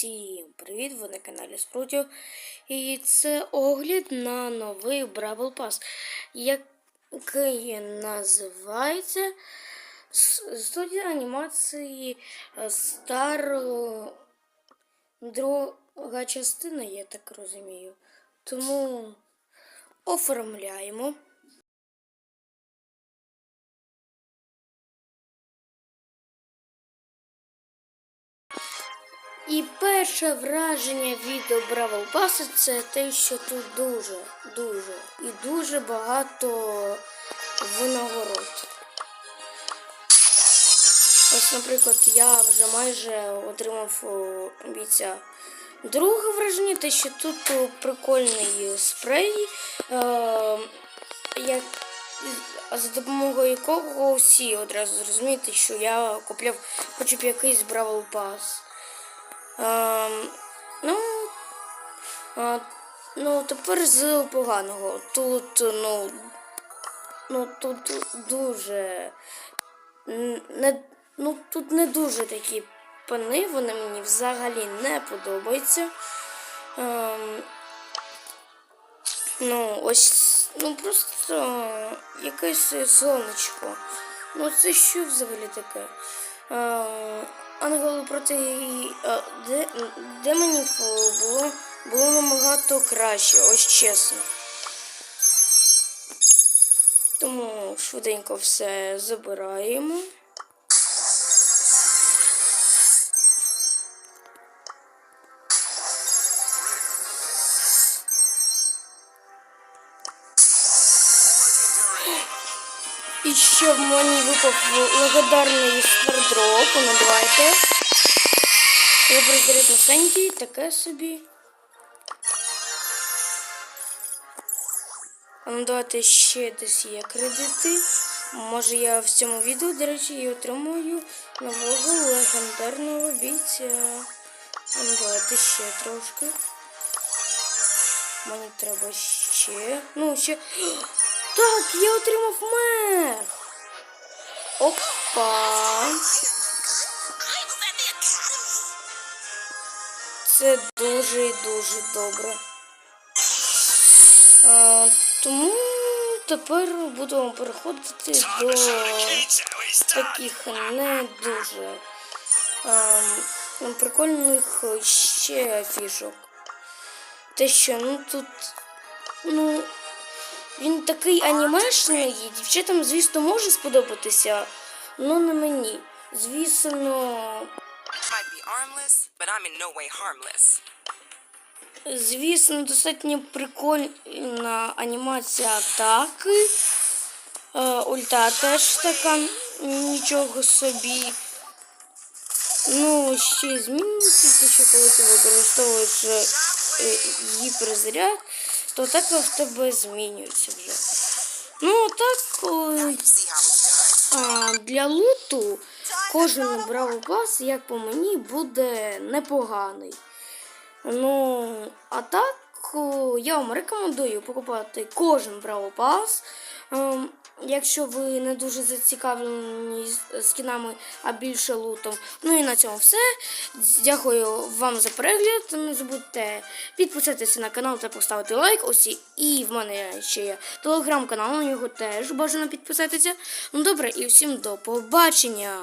Всім привіт! Ви на каналі Спрутів. І це огляд на новий Бравл Пас, який називається студія анімації е, Стар друга частина, я так розумію. Тому оформляємо. І перше враження від Бравл Паса це те, що тут дуже, дуже і дуже багато винагород. Ось, наприклад, я вже майже отримав бійця. Друге враження те, що тут прикольний спрей, е, як, за допомогою якого всі одразу зрозумієте, що я купляв хоча б якийсь Бравл Пас. Ем, ну, а, ну, тепер з поганого. Тут, ну, ну, тут дуже. Не, ну, тут не дуже такі пани, вони мені взагалі не подобаються. Ем, ну, ось, ну просто якесь сонечко. Ну, це що взагалі таке? Е, проти де, демонів було, було набагато краще, ось чесно. Тому швиденько все забираємо. І ще в мені випав легендарний стардроп. Ну давайте. Вибрати новенький, таке собі. А ну давайте ще десь є кредити. Може я в цьому відео, до речі, і отримую нового легендарного бійця. А ну давайте ще трошки. Мені треба ще. Ну, ще. Так, я отримав мех. Опа. Це дуже і дуже добре. А, тому тепер будемо переходити до таких не дуже ем, прикольних ще фішок. Те, що ну тут, ну, такий анімешний, дівчатам, звісно, може сподобатися, але не мені. Звісно. Звісно, достатньо прикольна анімація атаки. Е, ульта теж така нічого собі. Ну, ще зміниться, те, що коли ти використовуєш е, гіперзаряд, то так в тебе змінюється вже. Ну, так, е, done. а, для луту кожен бравл пас, як по мені, буде непоганий. Ну, а так, я вам рекомендую покупати кожен бравл пас. Ем, Якщо ви не дуже зацікавлені скінами, а більше лутом. Ну і на цьому все. Дякую вам за перегляд. Не забудьте підписатися на канал та поставити лайк. Усі. І в мене ще є телеграм-канал, на нього теж бажано підписатися. Ну добре, і всім до побачення.